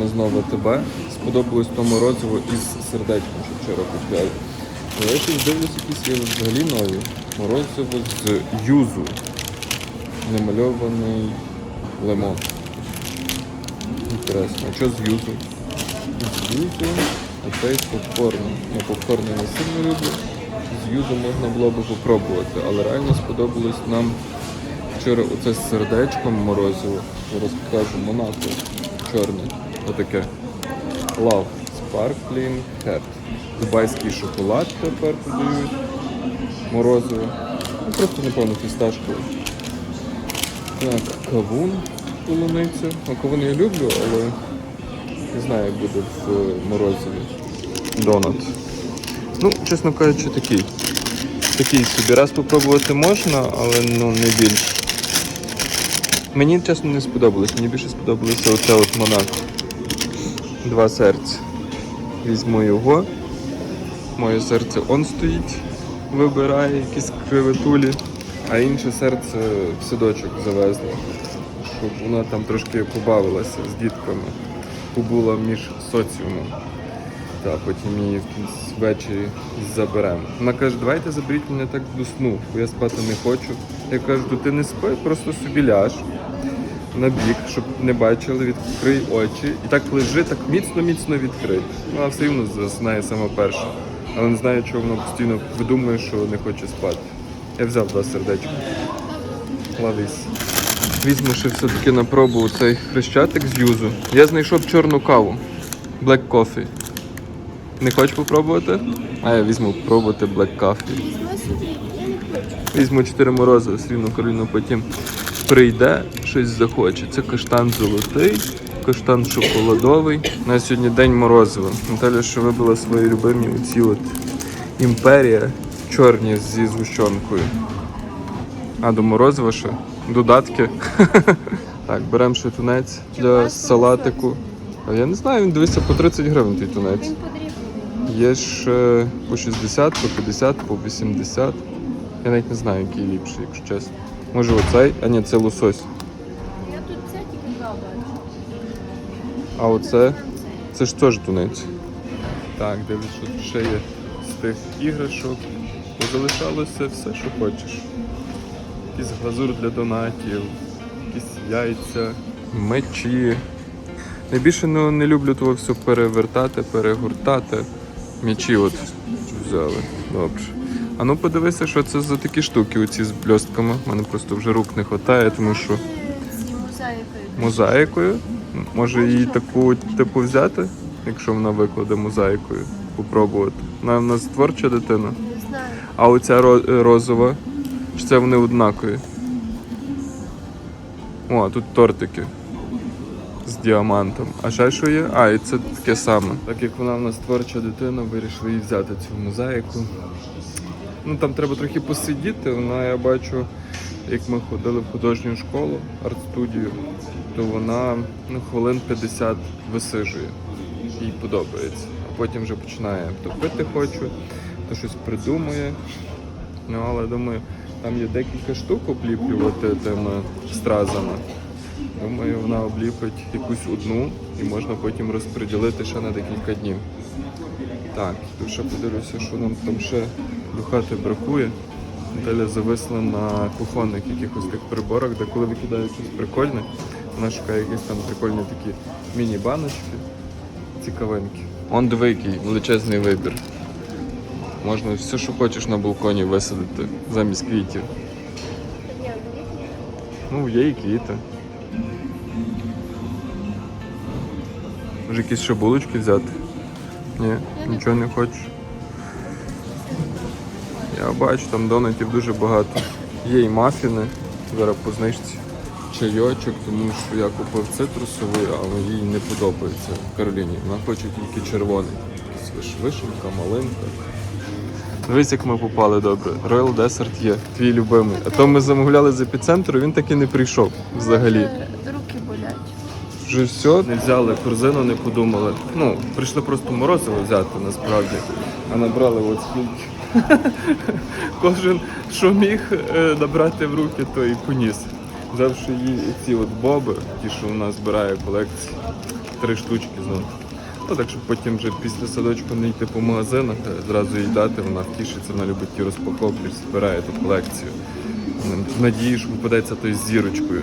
ми знову АТБ. Сподобалось то морозиво із сердечком, що вчора купляли. Але я щось дивлюсь, якісь є взагалі нові. Морозиво з юзу. Намальований лимон. Інтересно, а що з юзу? З юзу, оцей з попкорном. Я попкорн не сильно люблю. З юзу можна було би попробувати, але реально сподобалось нам вчора оце з сердечком морозиво. Зараз покажу Монако чорне. Отаке. Love Sparkling Head. Дубайський шоколад тепер подають. Морозиво. Ну, просто, напевно, фісташкове. Так, кавун полуниця. Ну, кавун я люблю, але не знаю, як буде в морозиві. Донат. Ну, чесно кажучи, такий. Такий собі. Раз попробувати можна, але ну не більше. Мені чесно не сподобалось. Мені більше сподобалося оце от Монако. Два серця. Візьму його. Моє серце он стоїть, вибирає якісь креветулі, а інше серце в садочок завезли, щоб вона там трошки побавилася з дітками, побула між соціумом. Та потім її ввечері заберемо. Вона каже, давайте заберіть мене так до сну, бо я спати не хочу. Я кажу, ти не спи, просто собі ляж на бік, щоб не бачили, відкрий очі. І так лежи, так міцно-міцно відкрий. Вона все рівно заснає сама перша. Але не знаю, чого вона постійно видумує, що не хоче спати. Я взяв два сердечка. Ловись. Візьму ще все-таки на пробу цей хрещатик з юзу. Я знайшов чорну каву. Black Coffee. Не хочеш попробувати? А я візьму пробувати Black Coffee. Візьму 4 морози, все рівно Кароліна потім прийде, щось захоче. Це каштан золотий, каштан шоколадовий. У нас сьогодні день морозива. Наталя, що вибила свої любимі оці от імперія чорні зі згущенкою. А до морозива ще додатки. Так, беремо ще тунець для салатику. А я не знаю, він дивися по 30 гривень той тунець. Є ж е, по 60, по 50, по 80. Я навіть не знаю, який ліпший, якщо чесно. Може оцей? А ні, це лосось. Я тут це тільки два бачу. А оце? Це. Це ж теж тунець. Так, дивись, що тут ще є з тих іграшок. Залишалося все, що хочеш. Якийсь глазур для донатів, якісь яйця, мечі. Найбільше ну, не люблю того все перевертати, перегортати. М'ячі от взяли. Добре. А ну подивися, що це за такі штуки оці з бльостками. У мене просто вже рук не вистачає, тому що мозаїкою. Може її таку типу взяти, якщо вона викладе мозаїкою, попробувати. Вона в нас творча дитина. Не знаю. А оця розова, чи це вони однакові? О, а тут тортики з діамантом. А ще що є? А, і це таке саме. Так як вона в нас творча дитина, вирішили її взяти цю мозаїку. Ну там треба трохи посидіти. Вона, я бачу, як ми ходили в художню школу, арт-студію, то вона ну, хвилин 50 висижує. Їй подобається. А потім вже починає то пити хочу, то щось придумує. Ну, але думаю, там є декілька штук обліплювати тими стразами. Думаю, вона обліпить якусь одну і можна потім розподілити ще на декілька днів. Так, ще подивлюся, що нам там ще до хати бракує. Наталя зависла на кухонних якихось тих приборах, де коли викидають щось прикольне, вона шукає якісь там прикольні такі міні-баночки, цікавинки. Он диви, величезний вибір. Можна все, що хочеш на балконі висадити замість квітів. Ну, є і квіти. Може якісь ще булочки взяти? Ні, нічого не хочеш. Я бачу, там донатів дуже багато. Є і мафіни, зараз по знижці. Чайочок, тому що я купив цитрусовий, але їй не подобається Кароліні. Вона хоче тільки червоний. Якийсь виш- вишенька, малинка. Дивись, як ми попали добре. Royal Desert є, твій любимий. А то ми замовляли з епіцентру, він так і не прийшов взагалі. Руки болять. Вже все, не взяли корзину, не подумали. Ну, прийшли просто морозиво взяти насправді, а набрали от скільки. Кожен, що міг е, набрати в руки, то і поніс. Взявши її ці от боби, ті, що вона збирає колекції. три штучки знову. Ну, так, щоб потім вже після садочку не йти по магазинах, зразу їй дати, вона втішиться, вона любить ті розпаковки, збирає ту колекцію. В надії, що попадеться той з зірочкою.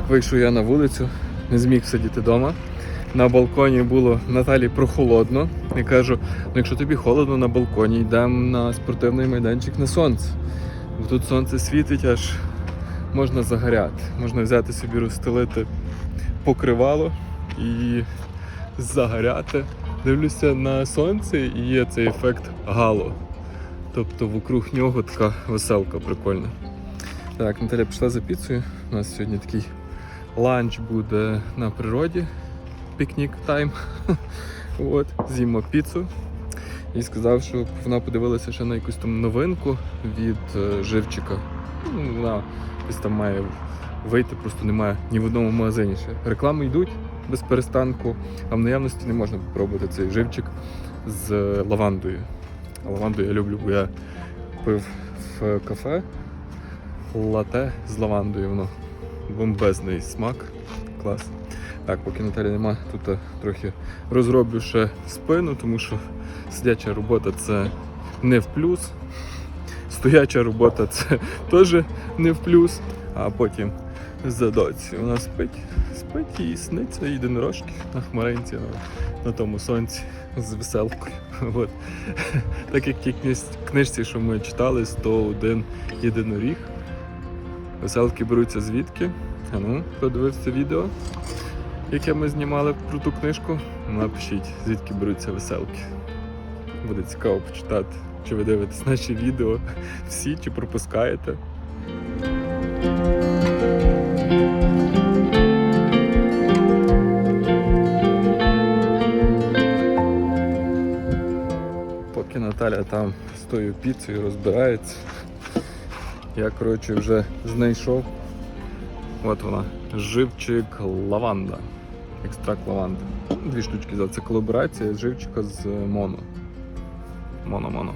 Так, вийшов я на вулицю, не зміг сидіти вдома. На балконі було Наталі прохолодно. Я кажу: ну якщо тобі холодно на балконі, йдемо на спортивний майданчик на сонце. Бо тут сонце світить, аж можна загоряти. Можна взяти собі розстелити покривало і загоряти. Дивлюся на сонце і є цей ефект гало. Тобто вокруг нього така веселка прикольна. Так, Наталя пішла за піцею. У нас сьогодні такий ланч буде на природі. Пікнік тайм. От, з'їмо піцу. І сказав, що вона подивилася ще на якусь там новинку від е, живчика. Ну, вона десь там має вийти, просто немає ні в одному магазині ще. Реклами йдуть без перестанку, а в наявності не можна попробувати цей живчик з лавандою. А лаванду я люблю, бо я пив в кафе лате з лавандою. Воно бомбезний смак. Клас. Так, поки Наталі нема, тут е, трохи розроблю ще спину, тому що сидяча робота це не в плюс. Стояча робота це теж не в плюс. А потім за доці. Вона спить, спить і сниться єдинорожки на хмаринці на, на тому сонці з веселкою. От. Так як в книжці, що ми читали, 101 єдиноріг. Веселки беруться звідки? А ну, хто дивився відео, яке ми знімали про ту книжку, напишіть, звідки беруться веселки. Буде цікаво почитати, чи ви дивитесь наші відео всі, чи пропускаєте. Поки Наталя там з тою піцею розбирається, я коротше вже знайшов. От вона. Живчик лаванда. Екстракт лаванди. Дві штучки взяв. Це колаборація живчика з моно. Моно-моно.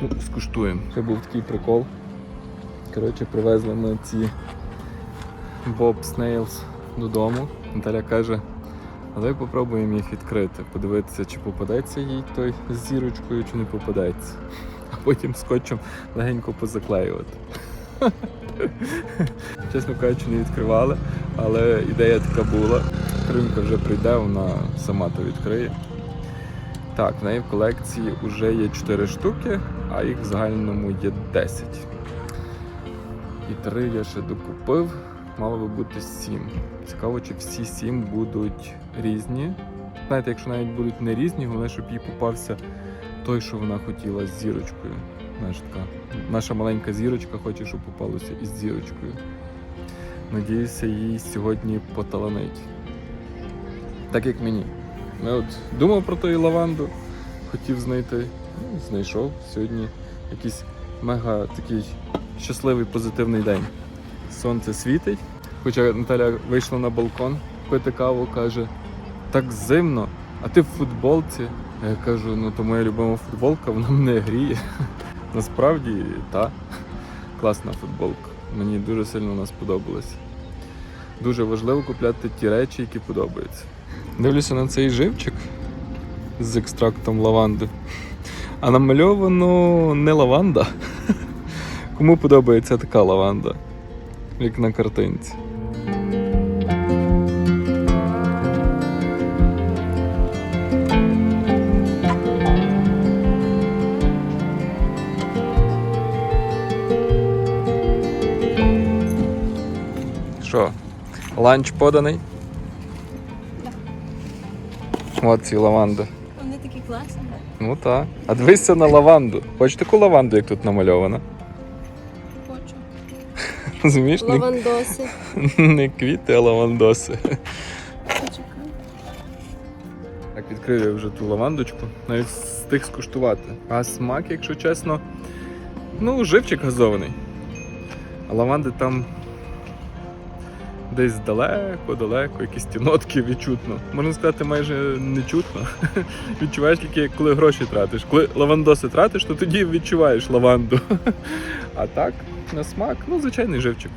Ну, скуштуємо. Це був такий прикол. Коротше, привезли ми ці Bob Snails додому. Наталя каже, давай попробуємо їх відкрити, подивитися, чи попадеться їй той з зірочкою, чи не попадеться. А потім скотчем легенько позаклеювати. Чесно кажучи, не відкривали, але ідея така була. Кринка вже прийде, вона сама то відкриє. Так, в неї в колекції вже є 4 штуки, а їх в загальному є 10. І 3 я ще докупив, мало би бути 7. Цікаво, чи всі 7 будуть різні. Знаєте, якщо навіть будуть не різні, головне, щоб їй попався той, що вона хотіла з зірочкою. Знаєш, така, наша маленька зірочка хоче, щоб попалося із зірочкою. Надіюся, їй сьогодні поталанить. Так як мені. Я от думав про ту лаванду, хотів знайти. Ну, знайшов. Сьогодні якийсь мега такий щасливий позитивний день. Сонце світить. Хоча Наталя вийшла на балкон пити каву, каже, так зимно, а ти в футболці. Я кажу, ну то моя любима футболка, вона мене гріє. Насправді, та, класна футболка. Мені дуже сильно вона сподобалась. Дуже важливо купляти ті речі, які подобаються. Дивлюся на цей живчик з екстрактом лаванди. А намальовано не лаванда. Кому подобається така лаванда, як на картинці. Ланч поданий. От ці лаванди. Вони такі класні. Ну так. А дивися на лаванду. Хочеш таку лаванду, як тут намальована? Хочу. Розумієш? Не, Лавандоси. не квіти, а лавандоси. Почекай. Так, відкрив я вже ту лавандочку, навіть встиг скуштувати. А смак, якщо чесно, ну, живчик газований. А лаванди там десь далеко-далеко, якісь ті нотки відчутно. Можна сказати, майже не чутно. Відчуваєш тільки, коли гроші тратиш. Коли лавандоси тратиш, то тоді відчуваєш лаванду. А так, на смак, ну, звичайний живчик.